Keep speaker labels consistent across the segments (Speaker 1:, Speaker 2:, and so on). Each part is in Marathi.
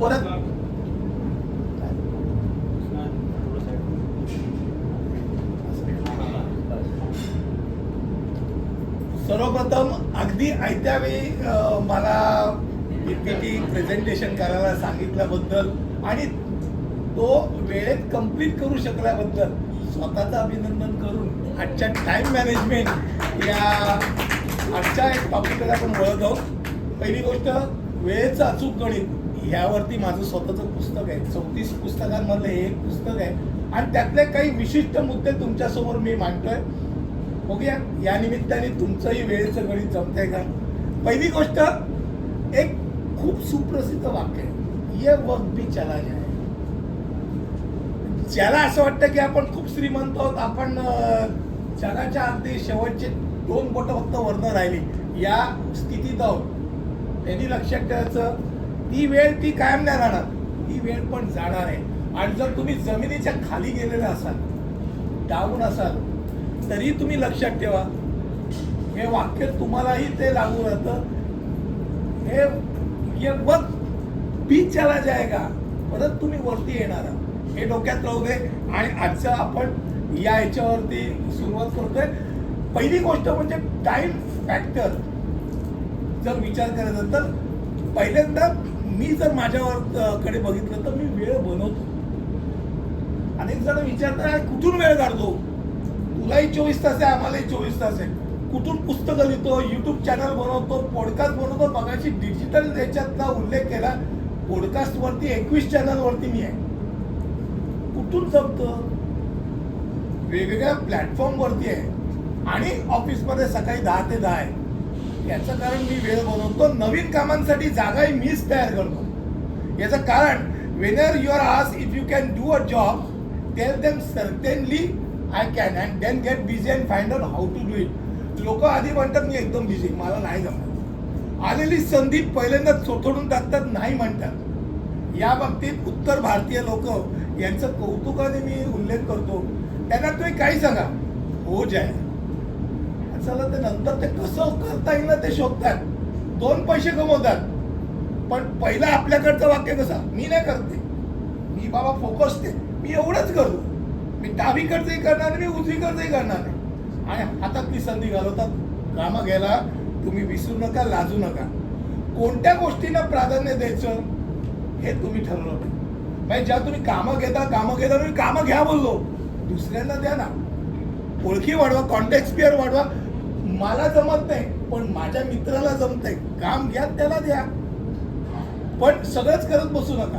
Speaker 1: परत. सर्वप्रथम अगदी आयत्या वेळी अ, मला पीपीटी प्रेझेंटेशन करायला सांगितल्याबद्दल आणि तो वेळेत कंप्लीट करू शकल्याबद्दल स्वतःचं अभिनंदन करून आजच्या टाइम मॅनेजमेंट या आजच्या एक टॉपिककडे आपण वळत आहोत. पहिली गोष्ट वेळेचं अचूक गणित. यावरती माझं स्वतःचं पुस्तक आहे. चौतीस पुस्तकांमधलं हे एक पुस्तक आहे. आणि त्यातले काही विशिष्ट मुद्दे तुमच्यासमोर मी मांडतोय. बघूया या निमित्ताने तुमचंही वेळेचं गणित जमतंय का? पहिली गोष्ट एक खूप सुप्रसिद्ध वाक्य आहे. ये वक्त भी चला जाए. ज्याला असं वाटतं की आपण खूप श्रीमंत आहोत आपण जगाच्या अगदी शेवटचे दोन बोट फक्त वर्ण राहिली. या स्थितीत आहोत. त्यांनी लक्षात ठेवायचं ती वेळ ती कायम नाही राहणार. ती वेळ पण जाणार आहे. आणि जर तुम्ही जमिनीच्या खाली गेलेले असाल डाऊन असाल तरी तुम्ही लक्षात ठेवा हे वाक्य तुम्हालाही ते लागू राहतं. हे ये वक्त बीच चला जायगा परत तुम्ही वरती येणार आहात. हे डोक्यात राहू दे. आणि आजचं आपण या याच्यावरती सुरुवात करतोय. पहिली गोष्ट म्हणजे टाइम फॅक्टर जर विचार करायचा तर पहिल्यांदा मी जर माझ्यावर कडे बघितलं तर मी वेळ बनवतो. अनेक जण विचारतात कुठून वेळ काढतो? तुलाही चोवीस तास आहे आम्हालाही चोवीस तास आहे. कुठून पुस्तकं लिहितो यूट्यूब चॅनल बनवतो पॉडकास्ट बनवतो मगाशी डिजिटल याच्यातला उल्लेख केला पॉडकास्टवरती एकवीस चॅनलवरती मी आहे. कुठून जमतं वेगवेगळ्या प्लॅटफॉर्मवरती आहे. आणि ऑफिसमध्ये सकाळी दहा ते दहा आहे. याचं कारण मी वेळ बनवतो नवीन कामांसाठी जागाही मीच तयार करतो. याचं कारण वेनर युअर आस if you can do a job tell them certainly I can and then get busy and find out how to do it लोक आधी म्हणतात मी एकदम बिझी मला नाही जमत. आलेली संधी पहिल्यांदाच चोथडून टाकतात नाही म्हणतात. या बाबतीत उत्तर भारतीय लोक यांचं कौतुकाने मी उल्लेख करतो. त्यांना तुम्ही काही सांगा. हो जाय चला ते नंतर ते कसं करता येईल ना ते शोधतात. दोन पैसे कमवतात. पण पहिला आपल्याकडचं वाक्य कसं? मी नाही करते. मी बाबा फोकसते मी एवढंच करतो मी डावीकडचंही करणार नाही मी उजवीकडचंही करणार नाही. आणि हातातली संधी घालवतात कामं घ्यायला तुम्ही विसरू नका लाजू नका. कोणत्या गोष्टींना प्राधान्य द्यायचं हे तुम्ही ठरवलं म्हणजे जेव्हा तुम्ही कामं घेता कामं घेता तुम्ही कामं घ्या बोललो. दुसऱ्यांना द्या ना. ओळखी वाढवा कॉन्टॅक्ट स्पिअर वाढवा. मला जमत नाही पण माझ्या मित्राला जमतंय. काम घ्या त्याला द्या. पण सगळंच करत बसू नका.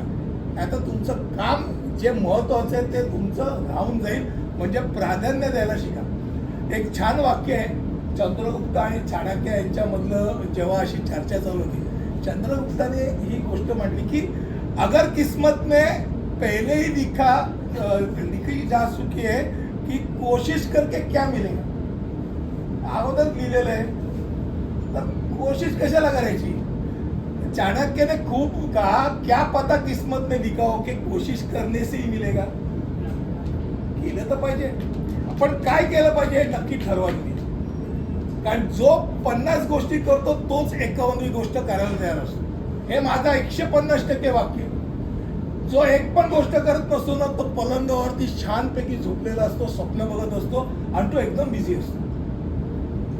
Speaker 1: आता तुमचं काम जे महत्वाचं आहे ते तुमचं राहून जाईल. म्हणजे प्राधान्य द्यायला शिका. एक छान वाक्य आहे. चंद्रगुप्त आणि चाणक्य यांच्यामधलं जेव्हा अशी चर्चा चालू होती चंद्रगुप्ताने ही गोष्ट म्हटली की अगर किस्मत में पहले ही लिखा लिखी जा चुकी है कि कोशिश करके क्या मिलेगा? अगोदर लिहिलेलं आहे. तर कोशिश कशाला करायची? चाणक्याने खूप कहा क्या पता किस्मत ने लिखा हो कोशिश करने से ही मिलेगा केलं तर पाहिजे. आपण काय केलं पाहिजे हे नक्की ठरवा तुम्ही कारण जो पन्नास गोष्टी करतो तोच एकावन्नवी गोष्ट करायला तयार असतो. हे माझा एकशे पन्नास टक्के वाक्य जो एक पण गोष्ट करत नसतो ना तो पलंगावरती छानपैकी झोपलेला असतो स्वप्न बघत असतो आणि तो एकदम बिझी असतो.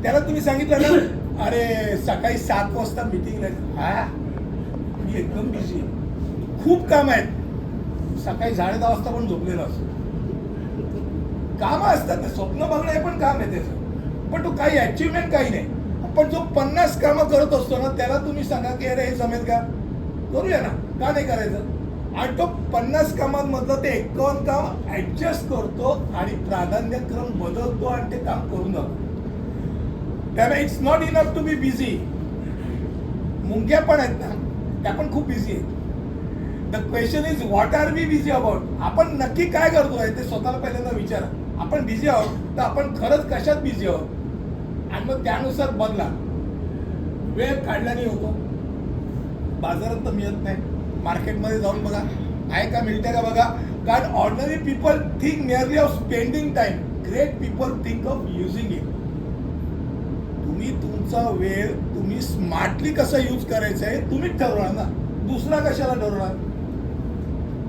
Speaker 1: त्याला तुम्ही सांगितलं ना अरे सकाळी सात वाजता मिटिंगला हा मी एकदम बिझी खूप काम आहेत. सकाळी साडे दहा वाजता पण झोपलेला असतो. कामं असतात ना स्वप्न बघणं हे पण काम आहे त्याचं. पण तो काही अचिव्हमेंट काही नाही. पण जो पन्नास कामं करत असतो ना त्याला तुम्ही सांगा की अरे हे जमेल का? करूया ना. का नाही करायचं? आणि तो पन्नास कामांमधलं ते एकावन्न काम ऍडजस्ट करतो आणि प्राधान्यक्रम बदलतो आणि ते काम करून जातो त्यामुळे it's not enough to be busy मुंग्या पण आहेत ना त्या पण खूप बिझी आहेत. The question is what are be busy about आपण नक्की काय करतोय ते स्वतःला पहिल्यांदा विचारा. आपण बिझी आहोत तर आपण खरंच कशात बिझी आहोत? आणि मग त्यानुसार बदला. वेळ काढल्याने होतो. बाजारात तर मिळत नाही. मार्केटमध्ये जाऊन बघा. आहे का मिळते का बघा? कारण ordinary people think nearly of spending time great people think of using it तुम्ही तुमचा वेळ तुम्ही स्मार्टली कसा यूज करायचा आहे तुम्हीच ठरवणार ना. दुसरा कशाला ठरवणार?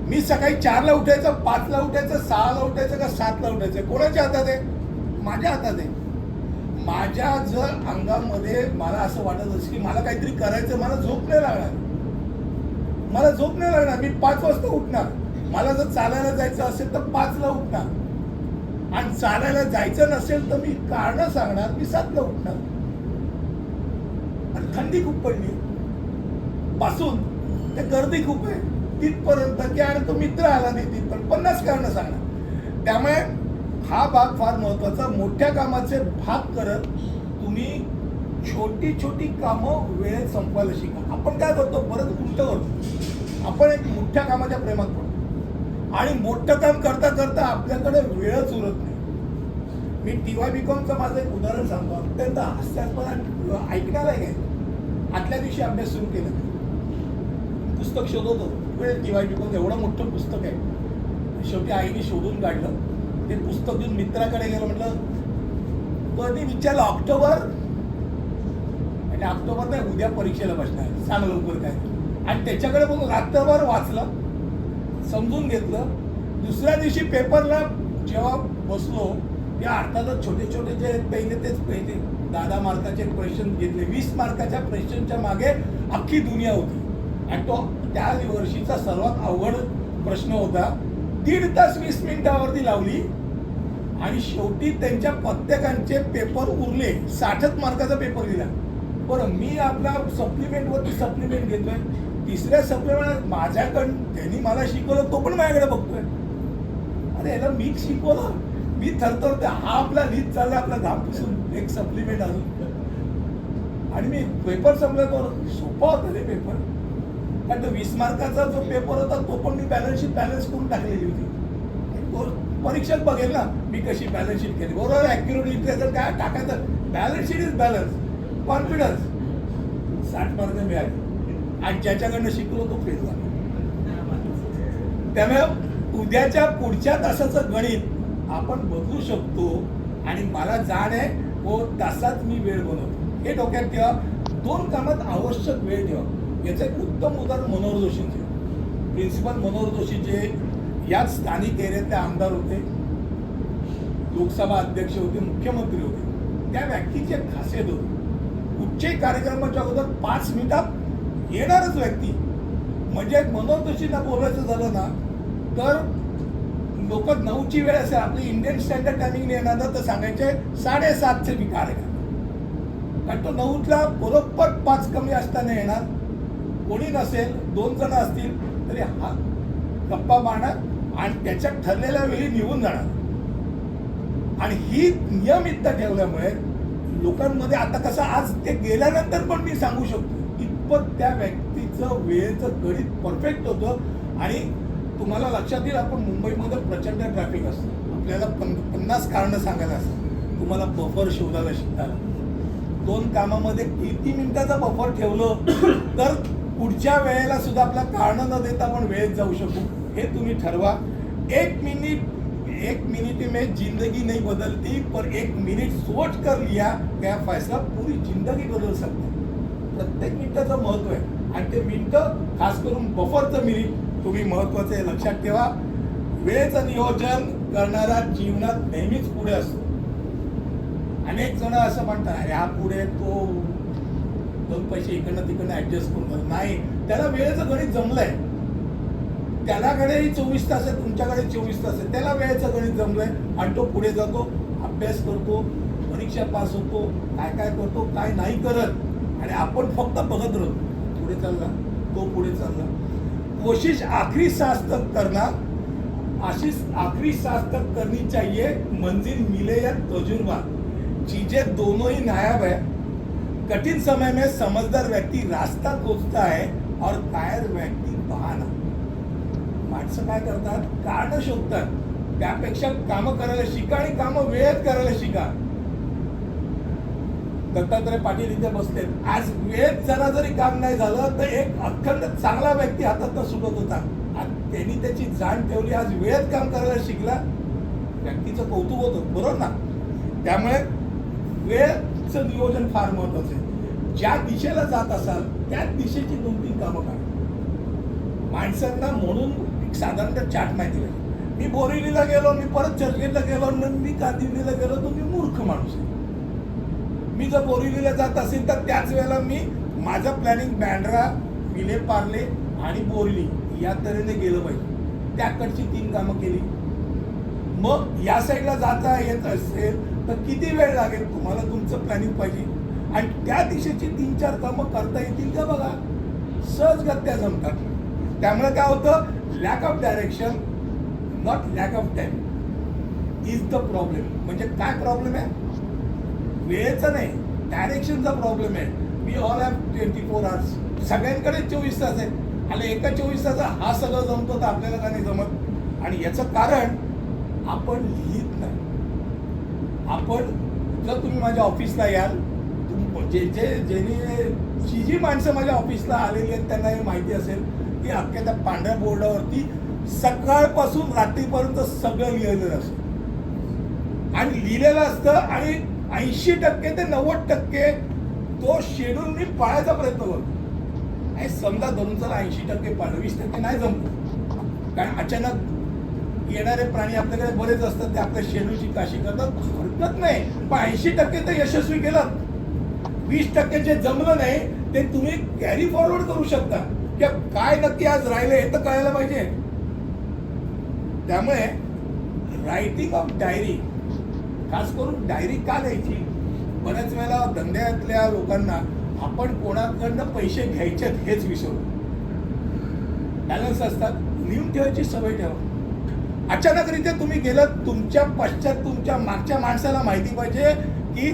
Speaker 1: मी सकाळी चारला उठायचं पाचला उठायचं सहाला उठायचं का सातला उठायचं? कोणाच्या हातात आहे? माझ्या हातात आहे. माझ्या जर अंगामध्ये मला असं वाटत असेल की मला काहीतरी करायचं मला झोप नाही लागणार. मला झोप नाही लागणार. मी पाच वाजता उठणार. मला जर चालायला जायचं असेल तर पाचला उठणार. आणि चालायला जायचं नसेल तर मी कारणं सांगणार मी सातला उठणार. आणि थंडी खूप पडली. पासून ते गर्दी खूप आहे. तिथपर्यंत की आणि तो मित्र आला नाही तिथपर्यंत. पन्नास कारण सांगणार त्यामुळे हा भाग फार महत्त्वाचा मोठ्या कामाचे भाग करत तुम्ही छोटी छोटी कामं वेळेत संपवायला शिका. आपण काय करतो? परत उलट करतो. आपण एक मोठ्या कामाच्या प्रेमात पडतो. आणि मोठं काम करता करता आपल्याकडे वेळच उरत नाही. मी टी वाय बी कॉमचं माझं एक उदाहरण सांगतो. अत्यंत हास्यास्पद आणि ऐकण्याला आहे. आदल्या दिवशी अभ्यास सुरू केला. पुस्तक शोधत होतो. टी वाय एवढं मोठं पुस्तक आहे. शेवटी आईने शोधून काढलं. ते पुस्तक घेऊन मित्राकडे गेलं. म्हटलं कधी विचारलं ऑक्टोबर? आणि ऑक्टोबर नाही उद्या परीक्षेला बसणार सांग लवकर काय. आणि त्याच्याकडे बघून रात्रभर वाचलं समजून घेतलं. दुसऱ्या दिवशी पेपरला जेव्हा बसलो त्या अर्थातच छोटे छोटे जे पहिले तेच पहिले दादा मार्काचे क्वेश्चन घेतले. वीस मार्काच्या क्वेश्चनच्या मागे अख्खी दुनिया होती. आणि तो त्या वर्षीचा सर्वात अवघड प्रश्न होता. दीड तास वीस मिनिटावरती लावली. आणि शेवटी त्यांच्या प्रत्येकांचे पेपर उरले. साठच मार्काचा पेपर दिला. बरं मी आपला सप्लिमेंटवरती सप्लिमेंट घेतोय. तिसऱ्या सप्लिमेंट माझ्याकडं त्यांनी मला शिकवलं तो पण माझ्याकडे बघतोय. अरे याला मी शिकवलं? मी थरथरते हा आपला लीज चालला आपला घाम पुसून. एक सप्लिमेंट अजून आणि मी पेपर संपला तो सोपा होता रे पेपर कारण तो वीस मार्काचा जो पेपर होता तो पण मी बॅलन्सशीट बॅलन्स करून टाकलेली होती. तो परीक्षेत बघेल ना मी कशी बॅलन्स शीट केली. बरोबर ॲक्युरेट लिटरेचर काय टाकायचं? Balance sheet is balance confidence साठ मार्क मिळाले. आणि ज्याच्याकडनं शिकलो तो फेल झाला. त्यामुळे उद्याच्या पुढच्या तासाचं गणित आपण बदलू शकतो. आणि मला जाण आहे हो, व तासात मी वेळ बनवतो. हे डोक्यात ठेवा. दोन कामात आवश्यक वेळ ठेवा. याचं एक उत्तम उदाहरण मनोहर जोशींचे प्रिन्सिपल मनोहर जोशी जे याच स्थानिक एरियातले आमदार होते. लोकसभा अध्यक्ष होते मुख्यमंत्री होते. त्या व्यक्तीची एक खासियत होती. कुठच्याही कार्यक्रमाच्या अगोदर पाच मिनिटात येणारच व्यक्ती. म्हणजे मनोहर जोशींना बोलायचं झालं ना तर लोक नऊची वेळ असेल आपली इंडियन स्टँडर्ड टायमिंग येणार ना तर सांगायचे साडेसातचे मी कार्यक्रम कारण तो नऊला बरोबर पाच कमी असताना येणार. कोणी नसेल दोन जण असतील तरी हा गप्पा मारणार आणि त्याच्या ठरलेल्या वेळी निघून जाणार. आणि ही नियमितता ठेवल्यामुळे लोकांमध्ये आता कसं आज ते गेल्यानंतर पण मी सांगू शकतो इतपत त्या व्यक्तीचं वेळेचं गणित परफेक्ट होतं आणि तुम्हाला लक्षात येईल आपण मुंबईमध्ये प्रचंड ट्रॅफिक असतं. आपल्याला पन पन्नास कारणं सांगायला असतात. तुम्हाला बफर शोधायला शिकायला दोन कामामध्ये किती मिनिटाचा बफर ठेवलं तर पुढच्या वेळेला सुद्धा आपला कारणं न देता आपण वेळेत जाऊ शकू. हे तुम्ही ठरवा. एक मिनिट एक मिनिट में जिंदगी नहीं बदलती पर एक मिनिट सोच कर लिया त्या फैसला पूरी जिंदगी बदल सकते. प्रत्येक मिनिटाचं महत्त्व आहे. आणि ते मिनिटं खास करून बफरचं मिनिट तुम्ही महत्वाचं आहे लक्षात ठेवा. वेळेचं नियोजन करणारा जीवनात नेहमीच पुढे असतो. अनेक जण असं म्हणतात अरे हा पुढे तो दोन पैसे इकडनं तिकडनं ऍडजस्ट करून नाही त्याला वेळेचं गणित जमलंय. त्यालाकडेही चोवीस तास आहे तुमच्याकडे चोवीस तास आहे त्याला वेळेचं गणित जमलंय आणि तो पुढे जातो अभ्यास करतो परीक्षा पास होतो काय काय करतो काय नाही करत. आणि आपण फक्त बघत राहतो. पुढे चालला तो पुढे चालला. कोशिश आखरी सांस तक करना आशीष आखरी सांस तक करनी चाहिए मंजिल मिले या तजुर्बा। चीजें दोनों ही नायाब है। कठिन समय में समझदार व्यक्ति रास्ता खोजता है और कायर व्यक्ति बहाना। माणसं काय करतात? कारण शोधतात। त्यापेक्षा कामं करायला शिका आणि कामं वेळेत करायला शिका। दत्तात्रय पाटील इथे बसले आज वेळेत जरा जरी काम नाही झालं तर एक अखंड चांगला व्यक्ती हातात सुटत होता. आणि त्यांनी त्याची जाण ठेवली आज वेळेत काम करायला शिकला. व्यक्तीचं कौतुक होतं बरोबर ना? त्यामुळे वेळचं नियोजन फार महत्वाचं आहे. ज्या दिशेला जात असाल त्या दिशेची दोन तीन कामं करा. माणसांना म्हणून एक साधारणतः चाट नाही दिला. मी बोरिवलीला गेलो मी परत चर्चगेटला गेलो मी कांदिवलीला गेलो तर मी मूर्ख माणूस आहे. मी जर बोरिवलीला जात असेल तर त्याच वेळेला मी माझं प्लॅनिंग बँड्रा विले पार्ले आणि बोरली या तऱ्हेने गेलं पाहिजे. त्याकडची तीन कामं केली. मग या साईडला जाता येत असेल तर किती वेळ लागेल तुम्हाला तुमचं प्लॅनिंग पाहिजे? आणि त्या दिशेची तीन चार कामं करता येतील का बघा? सहजगत्या जमतात. त्यामुळे काय होतं? Lack of direction not lack of time is the problem म्हणजे काय प्रॉब्लेम आहे? वेळेचा नाही डायरेक्शनचा प्रॉब्लेम आहे. We all have twenty four hours सगळ्यांकडे चोवीस तास आहे आणि एका चोवीस तासा हा सगळं जमतो तर आपल्याला का नाही जमत? आणि याचं कारण आपण लिहित नाही. आपण जर तुम्ही माझ्या ऑफिसला याल तुम- जे जे ज्यांनी जी जी माणसं माझ्या ऑफिसला आलेली आहेत त्यांना हे माहिती असेल की अख्ख्या त्या पांढऱ्या बोर्डावरती सकाळपासून रात्रीपर्यंत सगळं लिहिलेलं असतं. आणि लिहिलेलं असतं आणि ऐंशी टक्के ते नव्वद टक्के तो शेड्यूल मी पाळायचा प्रयत्न करतो आणि समजा धरून चला ऐंशी टक्के पाळलं वीस टक्के नाही जमतो कारण अचानक येणारे प्राणी आपल्याकडे बरेच असतात ते आपल्या शेड्यूलची काशी करतात हरकत नाही. पण ऐंशी टक्के तर यशस्वी केलं. वीस टक्के जे जमलं नाही ते तुम्ही कॅरी फॉरवर्ड करू शकता. की काय नक्की आज राहिले हे तर कळायला पाहिजे. त्यामुळे रायटिंग ऑफ डायरी खास करून डायरी का द्यायची? बऱ्याच वेळेला धंद्यातल्या लोकांना आपण कोणाकडनं पैसे घ्यायचेत हेच विसरतो बॅलन्स असतात. लिहून ठेवायची सवय ठेवा. अचानकरित्या तुम्ही गेलात तुमच्या पश्चात तुमच्या मागच्या माणसाला माहिती पाहिजे की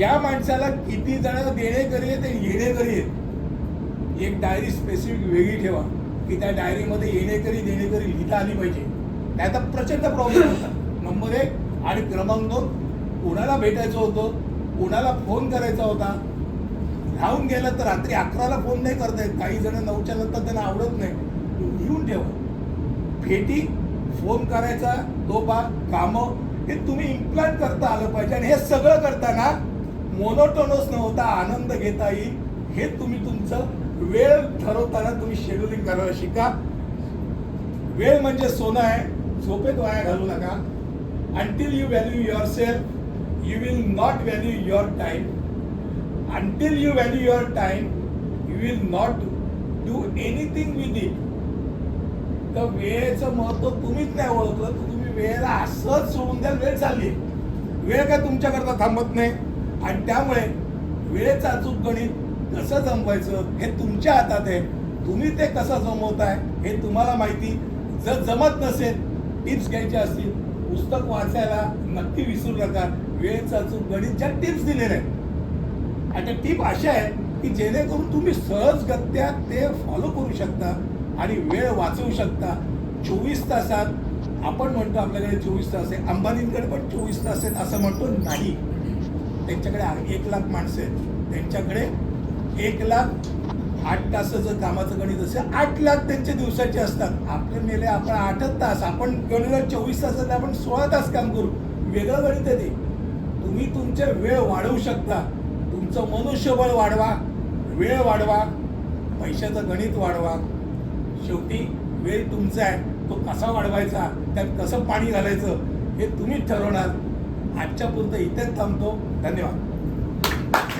Speaker 1: या माणसाला किती जण देणे देणेकरी ते येणे घरी आहेत. एक डायरी स्पेसिफिक वेगळी ठेवा की त्या डायरीमध्ये येणेकरी देणेकरी लिहिता आली पाहिजे. नाही प्रचंड प्रॉब्लेम होता नंबर एक आणि क्रमांक दोन कोणाला भेटायचं होतं? कोणाला फोन करायचा होता? राहून गेलं तर रात्री अकराला फोन नाही करता येत. काही जण नऊच्या नंतर त्यांना आवडत नाही. लिहून ठेवा. भेटी फोन करायचा तो बा कामं हे तुम्ही इम्प्लांट करता आलं पाहिजे. आणि हे सगळं करताना मोनोटोनस न होता आनंद घेता येईल. हे तुम्ही तुमचं वेळ ठरवताना तुम्ही शेड्युलिंग करायला शिका. वेळ म्हणजे सोनं आहे. झोपेत वाया घालू नका. Until you value yourself, you you will not value your Until you you value your you you will not anything with it. तर वेळेचं महत्त्व तुम्हीच नाही ओळखलं तर तुम्ही वेळेला असंच सोडून द्याल वेळ चालली. वेळ काय तुमच्याकरता थांबत नाही. आणि त्यामुळे वेळेचं अचूक गणित कसं जमवायचं हे तुमच्या हातात आहे. तुम्ही ते कसं जमवताय हे तुम्हाला माहिती. जर जमत नसेल टिप्स घ्यायच्या असतील पुस्तक वाचायला नक्की विसरू नका. वेळ अचूक गणित ज्या टिप्स दिलेल्या आहेत. आणि त्या टीप अशा आहेत की जेणेकरून तुम्ही सहजगत्या ते फॉलो करू शकता आणि वेळ वाचवू शकता. चोवीस तासात आपण म्हणतो आपल्याकडे चोवीस तास आहे अंबानींकडे पण चोवीस तास आहेत असं म्हणतो नाही. त्यांच्याकडे एक लाख माणसं आहेत. त्यांच्याकडे एक लाख आठ तासाचं कामाचं गणित असेल आठ लाख त्यांचे दिवसाचे असतात. आपले मेले आपण आठच तास आपण गणला चोवीस तासात आपण सोळा तास काम करू. वेगळं गणित आहे ते. तुम्ही तुमचे वेळ वाढवू शकता. तुमचं मनुष्यबळ वाढवा वेळ वाढवा पैशाचं गणित वाढवा. शेवटी वेळ तुमचा आहे तो कसा वाढवायचा त्यात कसं पाणी घालायचं हे तुम्हीच ठरवणार. आजच्या पुरतं इथेच थांबतो. धन्यवाद.